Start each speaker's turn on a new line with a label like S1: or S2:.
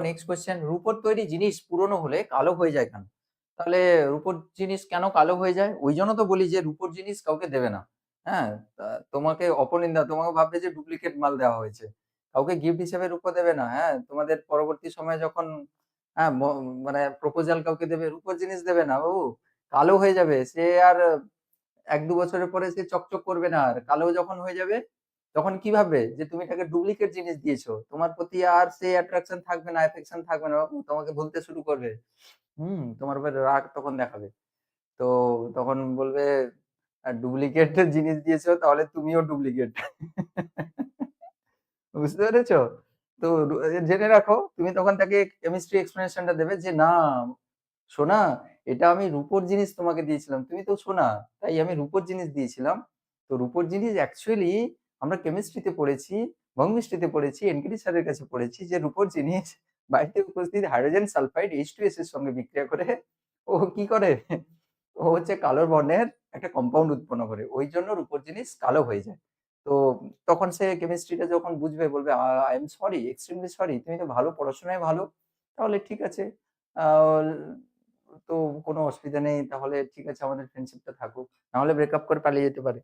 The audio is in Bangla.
S1: নেক্সট কোয়েশ্চেন রূপোর তৈরি জিনিস পুরনো হলে কালো হয়ে যায় কেন? তাহলে রূপোর জিনিস কেন কালো হয়ে যায়? ওই জন্য তো বলি যে রূপোর জিনিস কাউকে দেবে না। হ্যাঁ? তোমাকে অপনিন্দা, তোমাকে ভাববে যে ডুপ্লিকেট মাল দেওয়া হয়েছে। কাউকে গিফট হিসেবে রূপো দেবে না। হ্যাঁ? তোমাদের পরবর্তী সময়ে যখন হ্যাঁ, মানে প্রপোজাল কাউকে দেবে, রূপোর জিনিস দেবে না বাবু। কালো হয়ে যাবে। সে আর ১-২ বছরের পরে সে চকচক করবে না আর। কালো যখন হয়ে যাবে, তখন কি? যে তুমি তাকে ডুপ্লিকেট জিনিস দিয়েছ। তোমার প্রতি আর সেই অ্যাট্রাকশন থাকবে না, অ্যাফেকশন থাকবে না তোমাকে ভুলতে শুরু করবে। হুম? তোমার উপরে রাগ তখন দেখাবে। তো তখন বলবে ডুপ্লিকেট জিনিস দিয়েছ তাহলে তুমিও ডুপ্লিকেট। বুঝতে পেরেছ? তো জেনে রাখো তুমি তখন তাকে কেমিস্ট্রি এক্সপ্লেনেশন টা দেবে যে, "না, সোনা এটা আমি রূপোর জিনিস তোমাকে দিয়েছিলাম। তুমি তো সোনা। তাই আমি রূপোর জিনিস দিয়েছিলাম। তো রূপোর জিনিস অ্যাকচুয়ালি আমরা কেমিস্ট্রিতে পড়েছি, বঙ্গমিস্ট্রিতে পড়েছি, এনকেডি স্যারের কাছে পড়েছি যে রূপোর জিনিস বাড়িতে উপস্থিত হাইড্রোজেন সালফাইড H2S এর সঙ্গে বিক্রিয়া করে ও কি করে? ও হচ্ছে কালো বর্ণের একটা কম্পাউন্ড উৎপন্ন করে। ওই জন্য রূপোর জিনিস কালো হয়ে যায়।" তো তখন সে কেমিস্ট্রিটা যখন বুঝবে বলবে, "আ I am sorry, extremely sorry. তুমি তো ভালো পড়াশোনায় ভালো। তাহলে ঠিক আছে। তো কোনো অসুবিধা নেই। তাহলে ঠিক আছে আমাদের ফ্রেন্ডশিপটা থাকুক। নাহলে ব্রেকআপ করে পালিয়ে যেতে পারে।"